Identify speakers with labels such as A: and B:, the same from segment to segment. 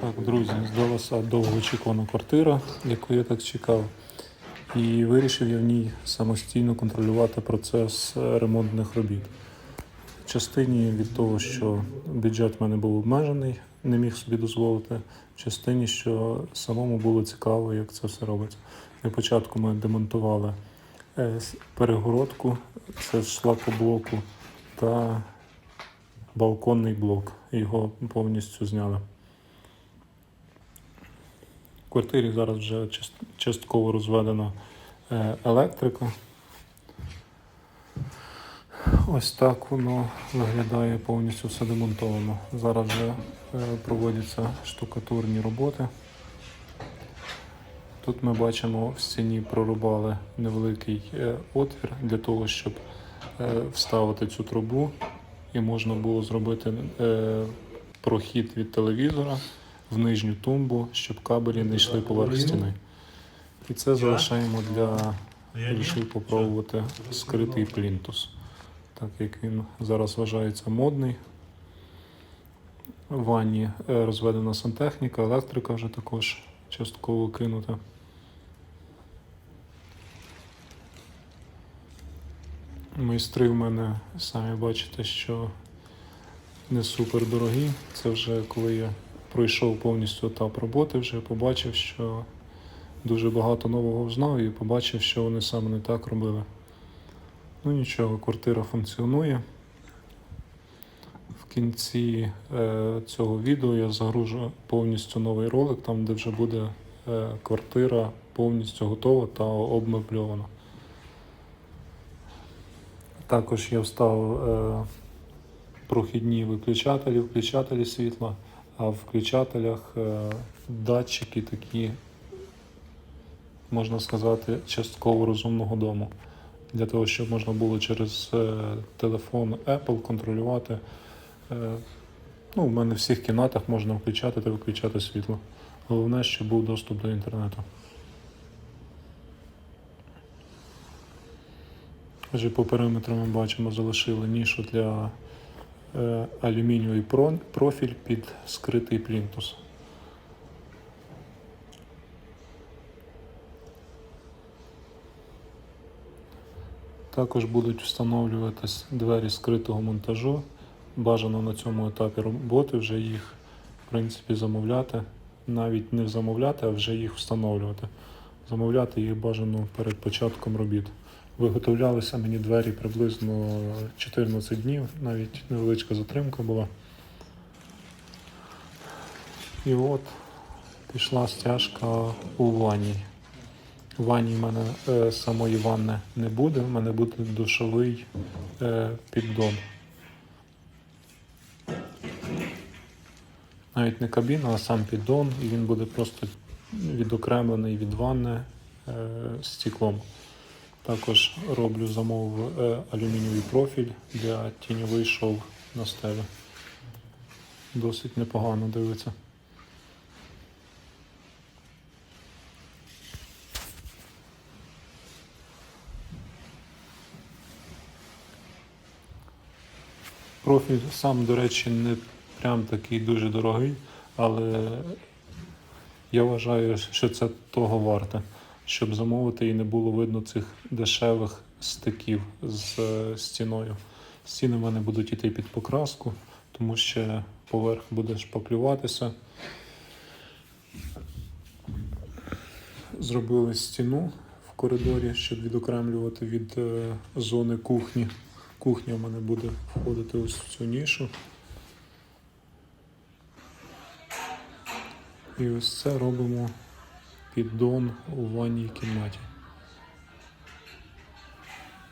A: Так, друзі, здалася довгоочікувана квартира, яку я так чекав. І вирішив я в ній самостійно контролювати процес е, ремонтних робіт. В частині від того, що бюджет в мене був обмежений, не міг собі дозволити. В частині, що самому було цікаво, як це все робиться. На початку ми демонтували е, перегородку, це з шлакоблоку та балконний блок. Його повністю зняли. В квартирі зараз вже частково розведена е, електрика. Ось так воно виглядає повністю все демонтовано. Зараз вже е, проводяться штукатурні роботи. Тут ми бачимо в стіні прорубали невеликий е, отвір для того, щоб вставити цю трубу, і можна було зробити прохід від телевізора в нижню тумбу, щоб кабелі не йшли поверх стіни. І це залишаємо для вирішив попробувати скритий плінтус, так як він зараз вважається модний. В ванні е, розведена сантехніка, електрика вже також частково кинута. Майстри в мене, самі бачите, що не супер дорогі. Це вже коли я пройшов повністю етап роботи, вже побачив, що дуже багато нового знав і побачив, що вони саме не так робили. Ну нічого, квартира функціонує. В кінці е, цього відео я загружу повністю новий ролик, там де вже буде е, квартира повністю готова та обмебльована. Також я вставив е, прохідні виключателі, включателі світла, а в включателях е, датчики такі, можна сказати, частково розумного дому. Для того, щоб можна було через е, телефон Apple контролювати. Е, ну, в мене в всіх кімнатах можна включати та виключати світло. Головне, щоб був доступ до інтернету. Отже, по периметру ми бачимо, залишили нішу для алюмінієвий профіль під скритий плінтус. Також будуть встановлюватись двері скритого монтажу. Бажано на цьому етапі роботи вже їх, в принципі, замовляти. Навіть не замовляти, а вже їх встановлювати. Замовляти їх бажано перед початком робіт. Виготовлялися мені двері приблизно 14 днів, навіть невеличка затримка була. І от пішла стяжка у ванні. У ванні в мене е, самої ванни не буде, в мене буде душовий е, піддон. Навіть не кабіна, а сам піддон, і він буде просто відокремлений від ванни е, стеклом. Також роблю замов е, алюмінієвий профіль для тіньовий шов на стелі. Досить непогано дивиться. Профіль сам, до речі, не прям такий дуже дорогий, але я вважаю, що це того варте, щоб замовити і не було видно цих дешевих стиків з е, стіною. Стіни в мене будуть йти під покраску, тому що поверх буде шпаклюватися. Зробили стіну в коридорі, щоб відокремлювати від е, зони кухні. Кухня в мене буде входити ось в цю нішу. І ось це робимо піддон у ванній кімнаті.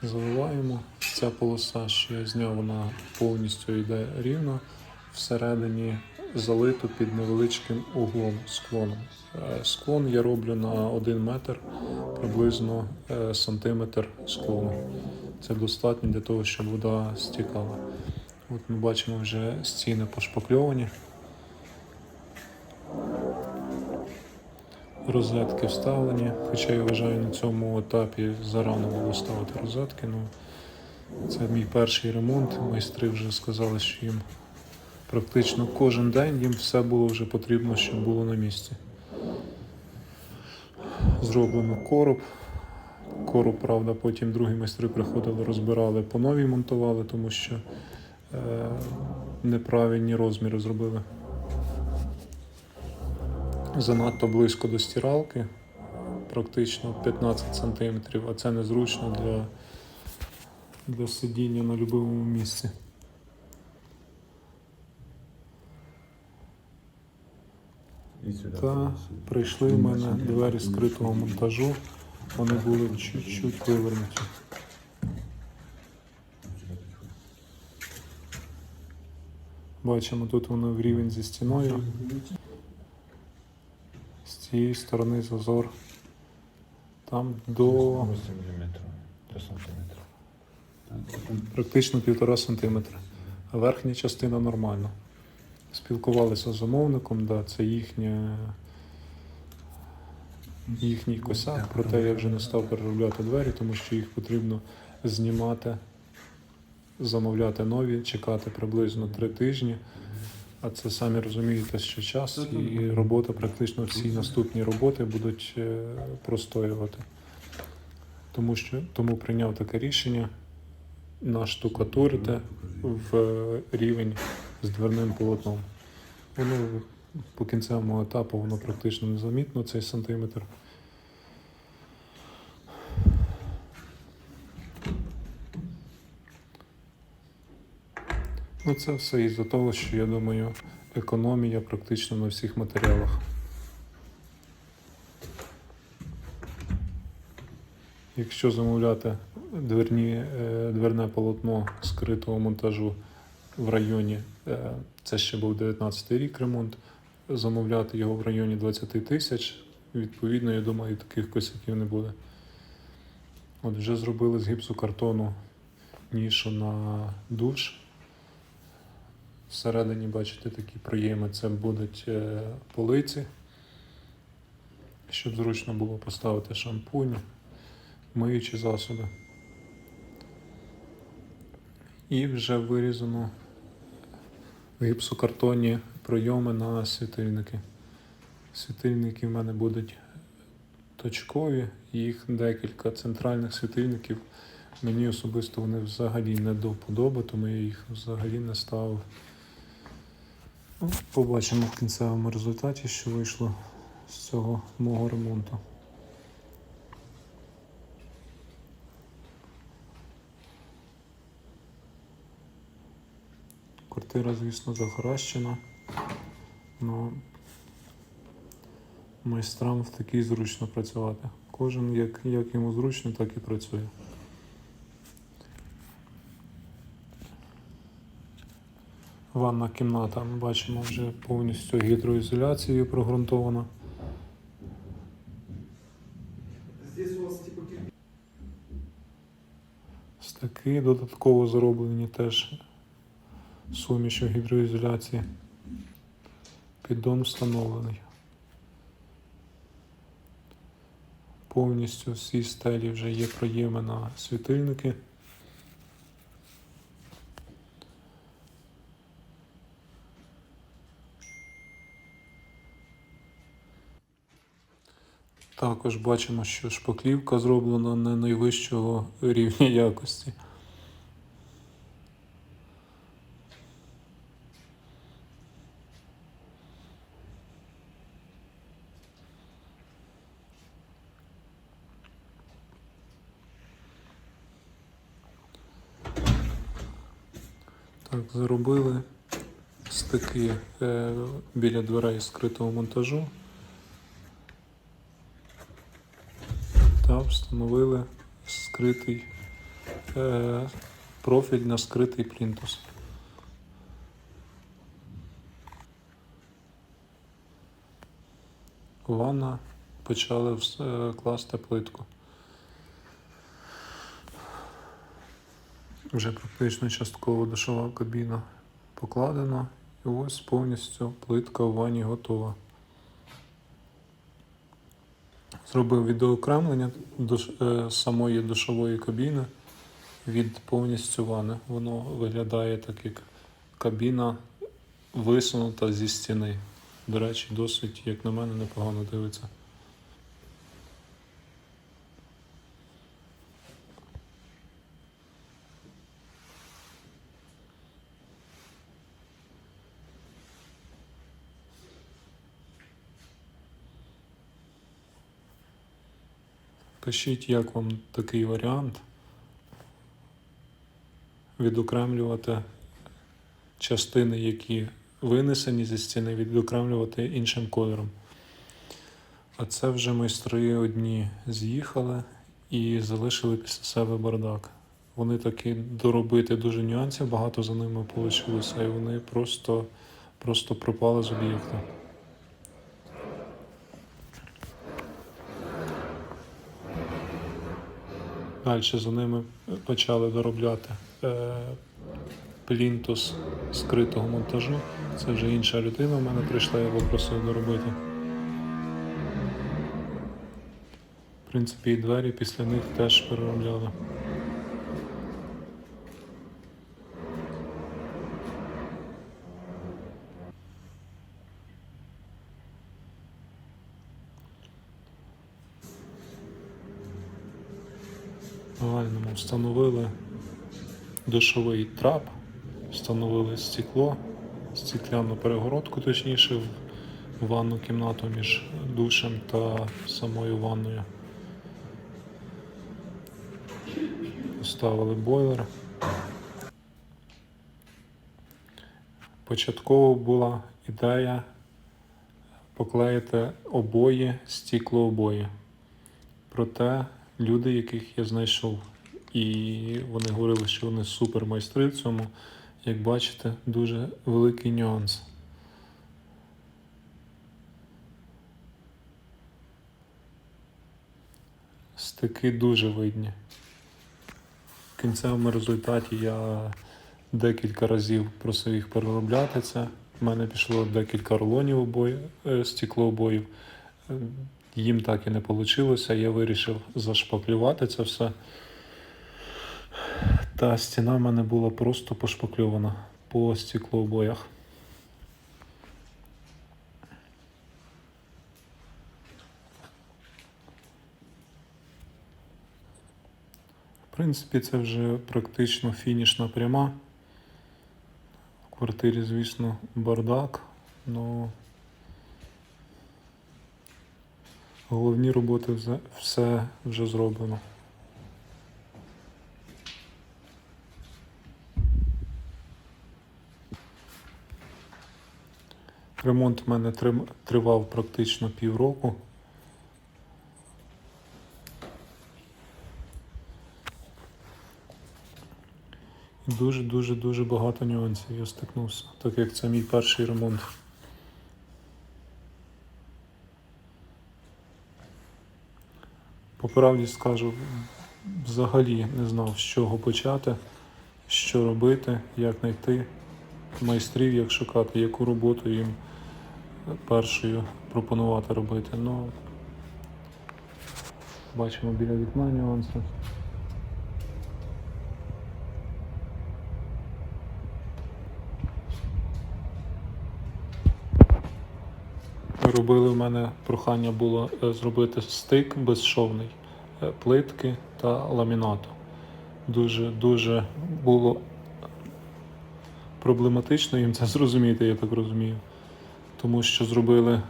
A: Заливаємо. Ця полоса, що я зняв, вона повністю йде рівно. Всередині залито під невеличким углом склоном. Е, Склон я роблю на 1 метр, приблизно е, сантиметр склону. Це достатньо для того, щоб вода стікала. От ми бачимо вже стіни пошпакльовані. Розетки вставлені, хоча я вважаю на цьому етапі зарано було ставити розетки. Ну, це мій перший ремонт. Майстри вже сказали, що їм практично кожен день їм все було вже потрібно, щоб було на місці. Зроблено короб. Короб, правда, потім другі майстри приходили, розбирали, по новій монтували, тому що е, неправильні розміри зробили. Занадто близько до стиралки, практично 15 см, а це незручно для, для сидіння на будь-якому місці. Та прийшли в мене двері скритого монтажу, вони були чуть-чуть вивернуті. Бачимо, тут воно в рівень зі стіною. З цієї сторони зазор. Там до
B: 8 мм до сантиметра.
A: практично півтора сантиметра. А верхня частина нормальна. Спілкувалися з замовником, да, це їхня, їхній косяк, проте я вже не став переробляти двері, тому що їх потрібно знімати, замовляти нові, чекати приблизно три тижні. А це самі розумієте, що час і робота, практично всі наступні роботи будуть е, простоювати. Тому що тому прийняв таке рішення наштукатурити в рівень з дверним полотном. Воно по кінцевому етапу воно практично незамітно, цей сантиметр. Ну, це все із-за того, що я думаю, економія практично на всіх матеріалах. Якщо замовляти дверні, е, дверне полотно скритого монтажу в районі, е, це ще був 19 рік ремонт, замовляти його в районі 20 тисяч, відповідно, я думаю, таких косяків не буде. От вже зробили з гіпсокартону нішу на душ. Всередині, бачите, такі проєми. Це будуть е, полиці, щоб зручно було поставити шампунь, миючі засоби. І вже вирізано в гіпсокартоні пройоми на світильники. Світильники в мене будуть точкові, їх декілька центральних світильників. Мені особисто вони взагалі не до вподоби, тому я їх взагалі не ставив. Побачимо в кінцевому результаті, що вийшло з цього мого ремонту. Квартира, звісно, захаращена. але майстрам в такій зручно працювати. Кожен як, як йому зручно, так і працює. Ванна кімната, ми бачимо, вже повністю гідроізоляцією прогрунтована. Стаки додатково зроблені теж сумішю гідроізоляції. Піддон встановлений. Повністю всі стелі вже є проєми на світильники. Також бачимо, що шпаклівка зроблена не найвищого рівня якості. Так, заробили стики е, біля дверей скритого монтажу. та встановили скритий е, профіль на скритий плінтус. Ванна почали е, класти плитку. Вже практично частково душова кабіна покладена. І ось повністю плитка в ванні готова. Зробив відеокремлення душ, е, самої душової кабіни від повністю вани. Воно виглядає так, як кабіна висунута зі стіни. До речі, досить, як на мене, непогано дивиться. Пишіть, як вам такий варіант відокремлювати частини, які винесені зі стіни, відокремлювати іншим кольором. А це вже майстри одні з'їхали і залишили після себе бардак. Вони таки доробити дуже нюансів, багато за ними вийшло, і вони просто, просто пропали з об'єкту. Далі за ними почали доробляти е, плінтус скритого монтажу. Це вже інша людина в мене прийшла, я попросив доробити. В принципі, і двері після них теж переробляли. В загальному встановили душовий трап, встановили стекло, стекляну перегородку, точніше, в ванну кімнату між душем та самою ванною. Поставили бойлер. Початково була ідея поклеїти обої, стеклообої. Проте люди, яких я знайшов, і вони говорили, що вони супермайстри в цьому, як бачите, дуже великий нюанс. Стики дуже видні. В кінцевому результаті я декілька разів просив їх переробляти це. У мене пішло декілька рулонів обої, е, стеклообоїв. Е, Їм так і не вийшло. Я вирішив зашпаклювати це все. Та стіна в мене була просто пошпакльована по стеклообоях. В принципі, це вже практично фінішна пряма. В квартирі, звісно, бардак, але головні роботи все вже зроблено. Ремонт в мене тривав практично півроку. І дуже-дуже дуже багато нюансів я стикнувся, так як це мій перший ремонт. По правді скажу, взагалі не знав, з чого почати, що робити, як знайти майстрів, як шукати, яку роботу їм першою пропонувати робити. Ну, бачимо біля вікна нюанси. Робили в мене прохання було е, зробити стик безшовний, е, плитки та ламінату. Дуже дуже було проблематично їм це зрозуміти, я так розумію. Тому що зробили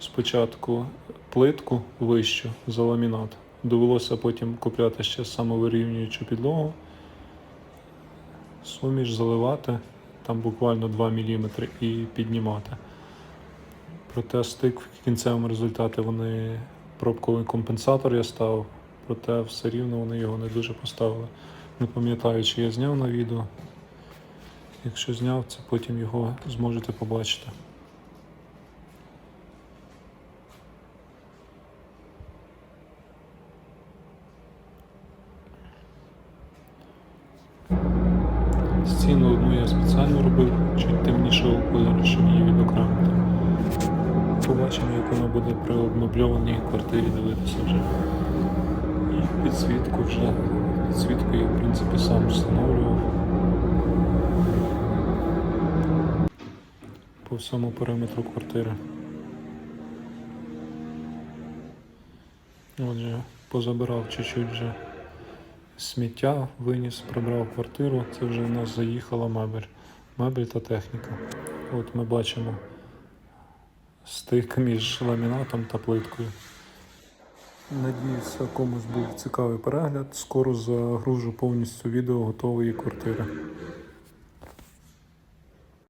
A: спочатку плитку вищу за ламінат. Довелося потім купляти ще самовирівнюючу підлогу, суміш заливати, там буквально 2 мм і піднімати. Проте стик в кінцевому результаті вони пробковий компенсатор я ставив, проте все рівно вони його не дуже поставили. Не пам'ятаю, чи я зняв на відео. Якщо зняв, це потім його зможете побачити. Стіну одну я спеціально робив, чуть темнішого кольору, щоб її відокремити. Побачимо, як воно буде при обмебльованій квартирі дивитися вже. І підсвітку вже. Підсвітку я, в принципі, сам встановлював. по всьому периметру квартири. Отже, позабирав чуть-чуть вже сміття, виніс, прибрав квартиру. Це вже в нас заїхала мебель. Мебель та техніка. От ми бачимо стик між ламінатом та плиткою. Надіюся, комусь був цікавий перегляд. Скоро загружу повністю відео готової квартири.